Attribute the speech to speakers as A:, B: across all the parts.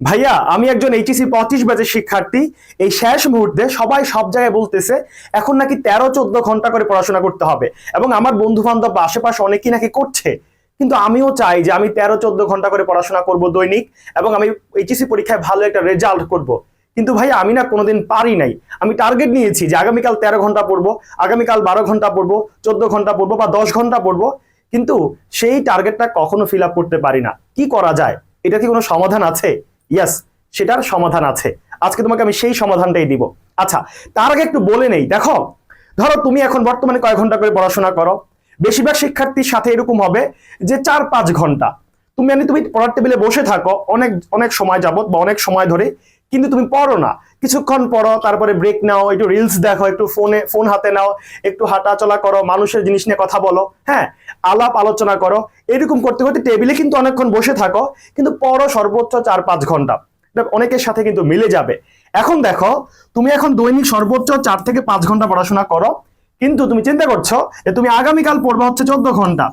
A: ভাইয়া, আমি একজন এইচএসি পঁচিশ ব্যাচের শিক্ষার্থী। এই শেষ মুহূর্তে সবাই সব জায়গায় বলতেছে, এখন নাকি তেরো, চোদ্দ ঘণ্টা করে পড়াশোনা করতে হবে। এবং আমার বন্ধু বান্ধব আশেপাশে অনেকেই নাকি করছে। কিন্তু আমিও চাই যে আমি তেরো, চোদ্দ ঘণ্টা করে পড়াশোনা করব দৈনিক এবং আমি এইচএসি পরীক্ষায় ভালো একটা রেজাল্ট করব। কিন্তু ভাই আমি না কোনোদিন পারি নাই। আমি টার্গেট নিয়েছি যে আগামীকাল তেরো ঘণ্টা পড়ব, আগামীকাল বারো ঘণ্টা পড়ব, চোদ্দ ঘণ্টা পড়ব বা দশ ঘণ্টা পড়ব। কিন্তু সেই টার্গেটটা কখনো ফিল করতে পারি না। কি করা যায়? এটা কি কোনো সমাধান আছে? ইয়াস সেটার সমাধান আছে। আজকে তোমাকে আমি সেই সমাধানটাই দিব। আচ্ছা তার আগে একটু বলে নেই। দেখো, ধরো তুমি এখন বর্তমানে কয় ঘণ্টা করে পড়াশোনা করো? বেশিরভাগ শিক্ষার্থীর সাথে এরকম হবে যে চার পাঁচ ঘণ্টা। তুমি মানে তুমি পড়ার টেবিলে বসে থাকো, অনেক অনেক সময় যাবত বা অনেক সময় ধরে, কিন্তু তুমি পড়ো না। কিছুক্ষণ পড়ো, তারপরে ব্রেক নাও, একটু রিলস দেখো, একটু ফোনে ফোন হাতে নাও, একটু হাঁটা চলা করো, মানুষের জিনিস নিয়ে কথা বলো। হ্যাঁ আলাপ আলোচনা করো, এরকম করতে করতে টেবিলে কিন্তু অনেকক্ষণ বসে থাকো, কিন্তু পড়ো সর্বোচ্চ চার পাঁচ ঘণ্টা। অনেকের সাথে কিন্তু মিলে যাবে। এখন দেখো, তুমি এখন দৈনিক সর্বোচ্চ চার থেকে পাঁচ ঘণ্টা পড়াশোনা করো, কিন্তু তুমি চিন্তা করছ যে তুমি আগামীকাল পড়বে হচ্ছে চোদ্দ ঘণ্টা।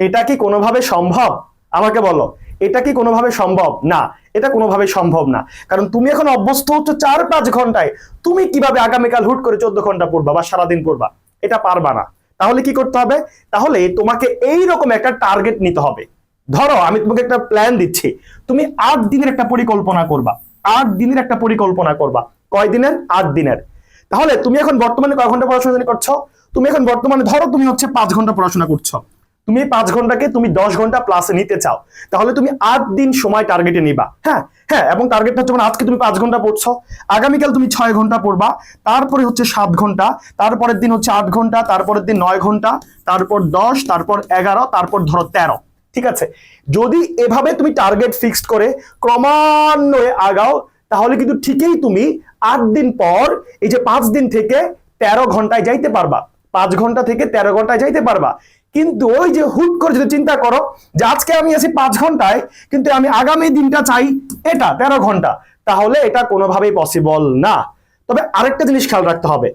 A: এটা কি কোনোভাবে সম্ভব? আমাকে বলো, এটা কি কোনোভাবে সম্ভব? না, এটা কোনোভাবে সম্ভব না। কারণ তুমি এখন অভ্যস্ত হচ্ছে চার পাঁচ ঘন্টায়। তুমি কীভাবে আগামীকাল হুট করে চোদ্দ ঘণ্টা পড়বা বা সারাদিন পড়বা? এটা পারবা না। তাহলে কি করতে হবে? তাহলে তোমাকে এই রকম একটা টার্গেট নিতে হবে। ধরো, আমি তোমাকে একটা প্ল্যান দিচ্ছি। তুমি আট দিনের একটা পরিকল্পনা করবা। আট দিনের একটা পরিকল্পনা করবা। কয় দিনের? আট দিনের। তাহলে তুমি এখন বর্তমানে কয় ঘণ্টা পড়াশোনা করছ? তুমি এখন বর্তমানে, ধরো তুমি হচ্ছে পাঁচ ঘণ্টা পড়াশোনা করছ। তুমি পাঁচ ঘন্টাকে তুমি দশ ঘণ্টা প্লাসে নিতে চাও, তাহলে তুমি আট দিন সময় টার্গেটে নিবা। হ্যাঁ হ্যাঁ এবং টার্গেটটা হচ্ছে মানে আজকে তুমি পাঁচ ঘণ্টা পড়ছো, আগামীকাল তুমি ছয় ঘণ্টা পড়বা, তারপরে হচ্ছে সাত ঘণ্টা, তারপরের দিন হচ্ছে আট ঘণ্টা, তারপরের দিন নয় ঘণ্টা, তারপর দশ, তারপর এগারো, তারপর ধরো তেরো। ঠিক আছে? যদি এভাবে তুমি টার্গেট ফিক্সড করে ক্রমান্বয়ে আগাও, তাহলে কিন্তু ঠিকই তুমি আট দিন পর, এই যে পাঁচ দিন থেকে তেরো ঘন্টায় যাইতে পারবা। পাঁচ ঘণ্টা থেকে তেরো ঘন্টায় যাইতে পারবা। কিন্তু ওই যে হুট করে যদি চিন্তা করো যে আজকে আমি আছি পাঁচ ঘন্টায়, কিন্তু আমি আগামী দিনটা চাই এটা, তেরো ঘণ্টা, তাহলে এটা কোনোভাবেই পসিবল না। তবে আরেকটা জিনিস খেয়াল রাখতে হবে।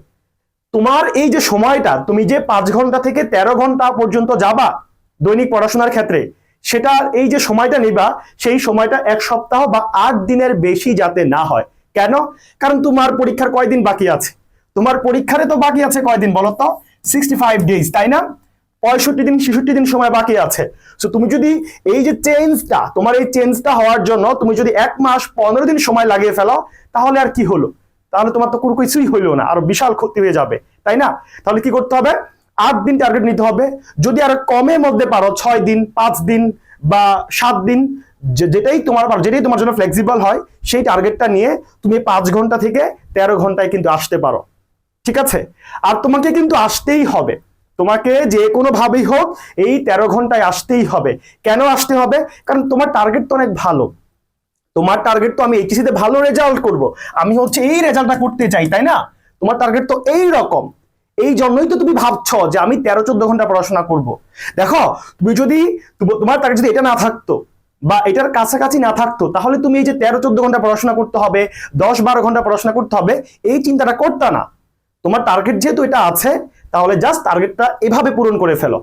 A: তোমার এই যে সময়টা, তুমি যে পাঁচ ঘণ্টা থেকে তেরো ঘণ্টা পর্যন্ত যাবা দৈনিক পড়াশোনার ক্ষেত্রে, সেটা এই যে সময়টা নিবা, সেই সময়টা এক সপ্তাহ বা আট দিনের বেশি যাতে না হয়। কেন? কারণ তোমার পরীক্ষার কয়দিন বাকি আছে? তোমার পরীক্ষারে তো বাকি আছে কয়দিন বলো তো সিক্সটি ফাইভ ডেজ তাই না? পঁয়ষট্টি দিন, ছেষট্টি দিন সময় বাকি আছে। তো তুমি যদি এই যে চেঞ্জটা তোমার এই চেঞ্জটা হওয়ার জন্য তুমি যদি এক মাস পনেরো দিন সময় লাগিয়ে ফেলো, তাহলে আর কি হলো? তাহলে তোমার তো কোনো কিছুই হইল না, আরও বিশাল ক্ষতি হয়ে যাবে, তাই না? তাহলে কি করতে হবে? আট দিন টার্গেট নিতে হবে। যদি আর কমের মধ্যে পারো, ছয় দিন, পাঁচ দিন বা সাত দিন যেটাই তোমার যেটাই তোমার জন্য ফ্লেক্সিবল হয়, সেই টার্গেটটা নিয়ে তুমি পাঁচ ঘণ্টা থেকে তেরো ঘন্টায় কিন্তু আসতে পারো। ঠিক আছে? আর তোমাকে কিন্তু আসতেই হবে। তোমাকে যে কোনো ভাবেই হোক এই তেরো ঘন্টায় আসতেই হবে। কেন আসতে হবে? কারণ তোমার টার্গেট তো অনেক ভালো। তোমার টার্গেট তো আমি এইচএসি তে ভালো রেজাল্ট করব। আমি হচ্ছে এই রেজাল্টটা করতে চাই, তাই না? তোমার টার্গেট তো এই রকম। এই জন্যই তো তুমি ভাবছ যে আমি তেরো চোদ্দ ঘণ্টা পড়াশোনা করব। দেখো, তুমি যদি তোমার টার্গেট যদি এটা না থাকতো বা এটার কাছাকাছি না থাকতো, তাহলে তুমি এই যে তেরো চোদ্দ ঘণ্টা পড়াশোনা করতে হবে, দশ বারো ঘণ্টা পড়াশোনা করতে হবে, এই চিন্তাটা করতে না। তোমার টার্গেট যেহেতু এটা আছে তাহলে জাস্ট টার্গেটটা এভাবে পূরণ করে ফেলো।